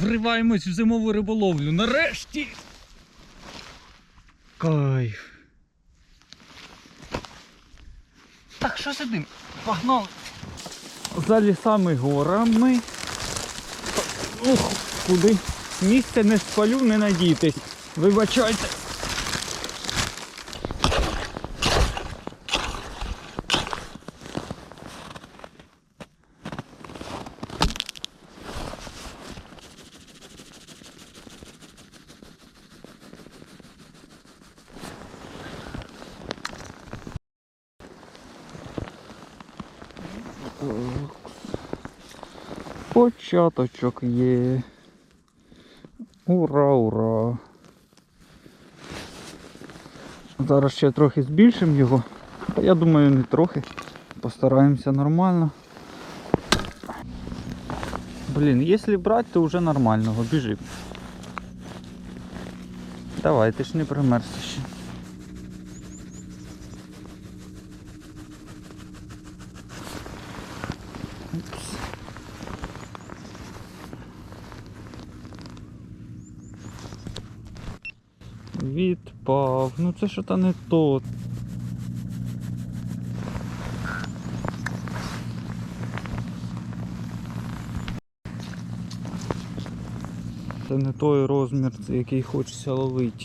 Вриваємось в зимову риболовлю. Нарешті. Кайф. Так, що сидим? Погнали. За лісами горами. Ух, куди? Місце не спалю, не надійтесь. Вибачайте. Початочок є. Ура, ура. Зараз ще трохи збільшимо його. Я думаю, не трохи. Постараємося нормально. Блін, якщо брати, то вже нормального. Біжи. Давай, ти ж не примерзся ще. Відпав. Ну це що то не то. Це не той розмір, який хочеться ловити.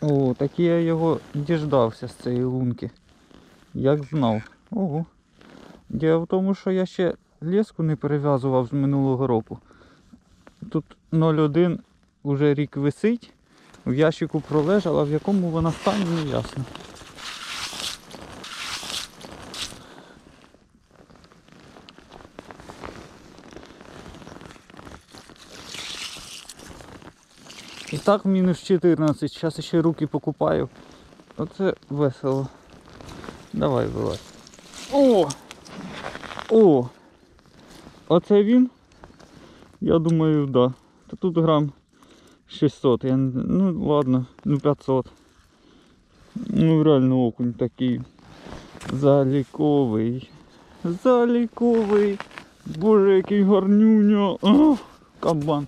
О, так я його діждався з цієї лунки. Як знав. Ого. Діло в тому, що я ще леску не перев'язував з минулого року. Тут 0,1 уже рік висить, в ящику пролежала, в якому вона стані, не ясно. І так мінус 14, зараз ще руки покупаю. Оце весело. Давай вилазь. О! О! Оце він? Я думаю, да. Та тут грам 600. Я... Ну ладно, ну 500. Ну реально окунь такий. Заліковий. Заліковий. Боже, який гарнюня. О, кабан.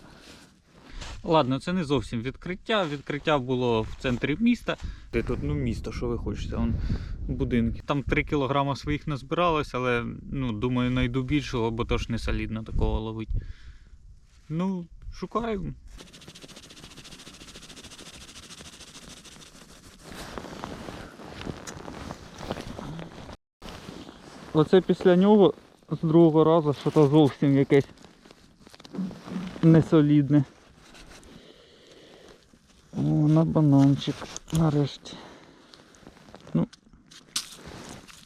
Ладно, це не зовсім відкриття. Відкриття було в центрі міста. Де тут ну місто, що ви хочете? Вон будинки. Там 3 кілограма своїх назбиралось, але ну, думаю, знайду більшого, бо то ж не солідно такого ловить. Ну, шукаю. Оце після нього з другого разу що то зовсім якесь несолідне. На бананчик нарешті. Ну.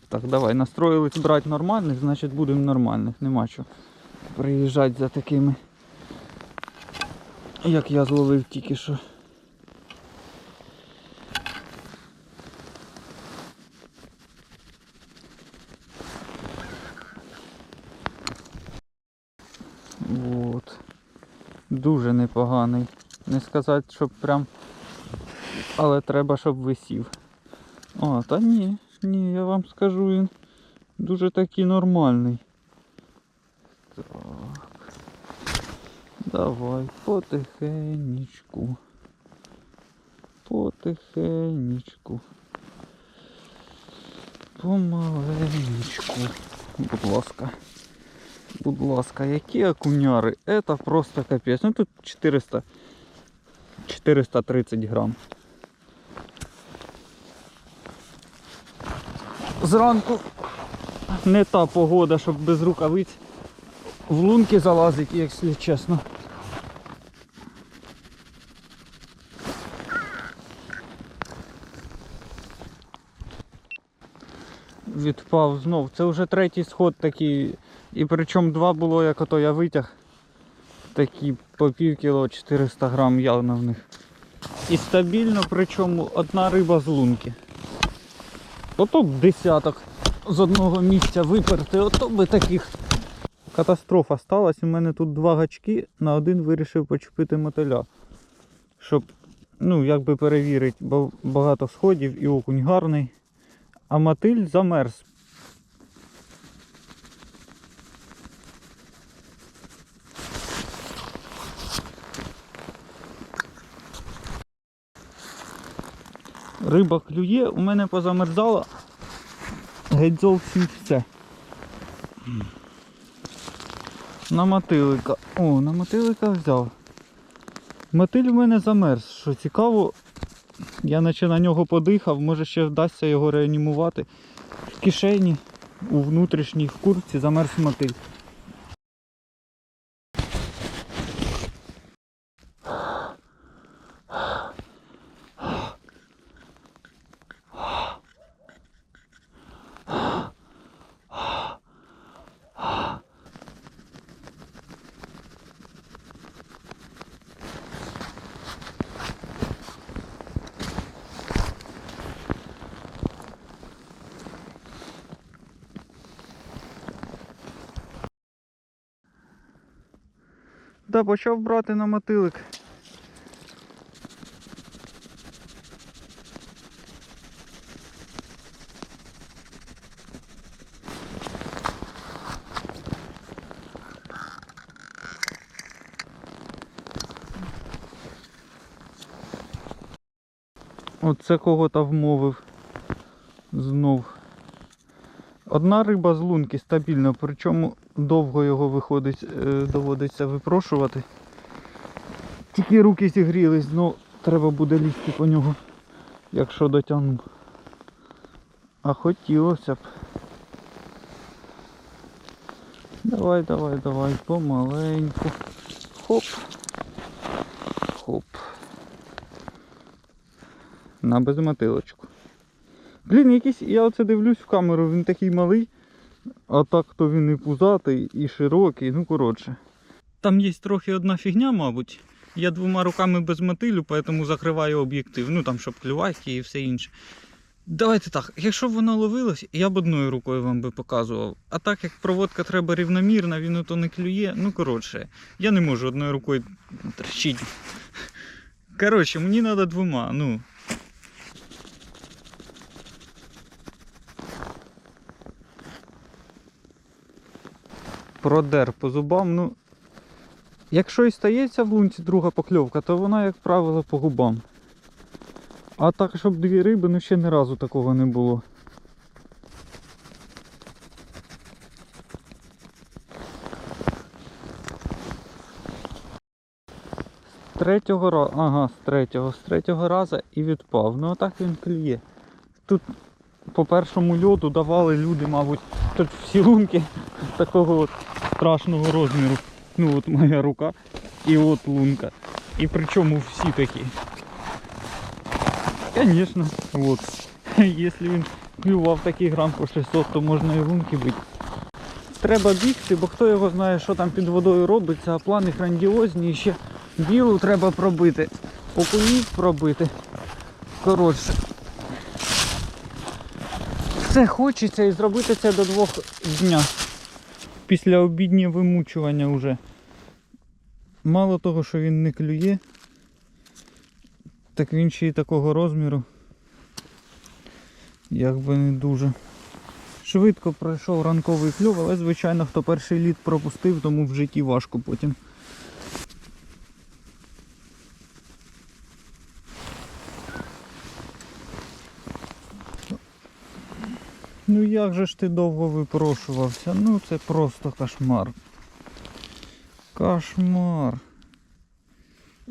Так, давай, настроїлись брати нормальних, значить будемо нормальних. Нема що приїжджати за такими. Як я зловив тільки що. Дуже непоганий. Не сказати, щоб прям. Але треба, щоб висів. А, та ні, ні, я вам скажу, він дуже такий нормальний. Так. Давай, потихенечку. Потихенечку. Помаленечку. Будь ласка. Будь ласка, які окуняри? Это просто капець. Ну тут 400. 430 грам. Зранку не та погода, щоб без рукавиць в лунки залазить, якщо чесно. Відпав знов. Це вже третій сход такий. І причому два було, як ото я витяг. Такі по пів кіло 400 грам явно в них. І стабільно, причому одна риба з лунки. Ото б десяток з одного місця виперти, ото би таких. Катастрофа сталася. У мене тут два гачки, на один вирішив почепити мотиля. Щоб, ну, якби перевірити, бо багато сходів і окунь гарний. А мотиль замерз Риба клює, у мене позамерзала. Геть зовсім все. На мотилика. О, на мотилика взяв. Мотиль в мене замерз. Що цікаво, я наче на нього подихав, може ще вдасться його реанімувати. В кишені, у внутрішній в курці замерз мотиль. Да, почав брати на мотилик. Оце кого-то вмовив. Знов. Одна риба з лунки стабільна, причому довго його виходить, е, доводиться випрошувати. Тільки руки зігрілись, ну треба буде лізти по нього, якщо дотягну. А хотілося б. Давай, давай, давай, помаленьку. Хоп. Хоп. На безмотилочку. Блін, якийсь, я оце дивлюсь в камеру, він такий малий, а так то він і пузатий, і широкий, ну коротше. Там є трохи одна фігня, мабуть. Я двома руками без мотилю, тому закриваю об'єктив. Ну там щоб клювати і все інше. Давайте так, якщо б воно ловилось, я б одною рукою вам би показував. А так як проводка треба рівномірна, він ото не клює, ну коротше, я не можу одною рукою трещити. Коротше, мені треба двома, ну. Продер по зубам, ну. Якщо і стається в лунці друга покльовка, то вона, як правило, по губам. А так, щоб дві риби, ну ще ні разу такого не було. З третього разу, ага, з третього, з третього разу і відпав. Ну отак він клює. Тут по першому льоду давали люди, мабуть, тут всі лунки такого от страшного розміру. Ну от моя рука і от лунка. І причому всі такі. Конечно, вот. Если він клював такий грам по 600, то можна і лунки бити. Треба бігти, бо хто його знає, що там під водою робиться, а плани грандіозні, і ще білу треба пробити, окунів пробити. Коротше. Все хочеться і зробити це до двох дня. Після обідні вимучування вже. Мало того, що він не клює, так він ще й такого розміру. Якби не дуже. Швидко пройшов ранковий кльов, але звичайно хто перший лід пропустив, тому в житті важко потім. Ну як же ж ти довго випрошувався? Ну це просто кошмар. Кошмар.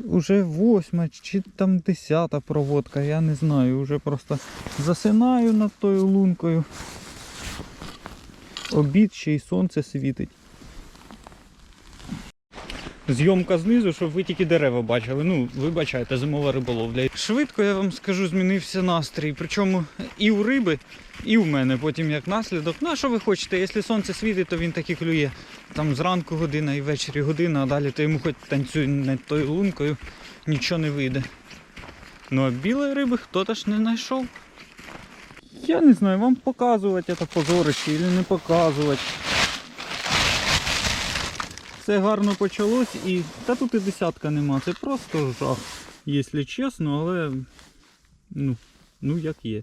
Уже восьма чи там десята проводка, я не знаю. Уже просто засинаю над тою лункою. Обід ще й сонце світить. Зйомка знизу, щоб ви тільки дерева бачили. Ну, вибачайте, зимова риболовля. Швидко я вам скажу, змінився настрій. Причому і у риби, і у мене потім як наслідок. Ну а що ви хочете? Якщо сонце світить, то він так і клює. Там зранку година і ввечері година, а далі то йому хоч танцюй над тою лункою, нічого не вийде. Ну а білої риби хто-то ж не знайшов. Я не знаю, вам показувати це позорище чи не показувати. Все гарно почалось і. Та тут і десятка нема. Це просто жах, якщо чесно, але ну, ну як є.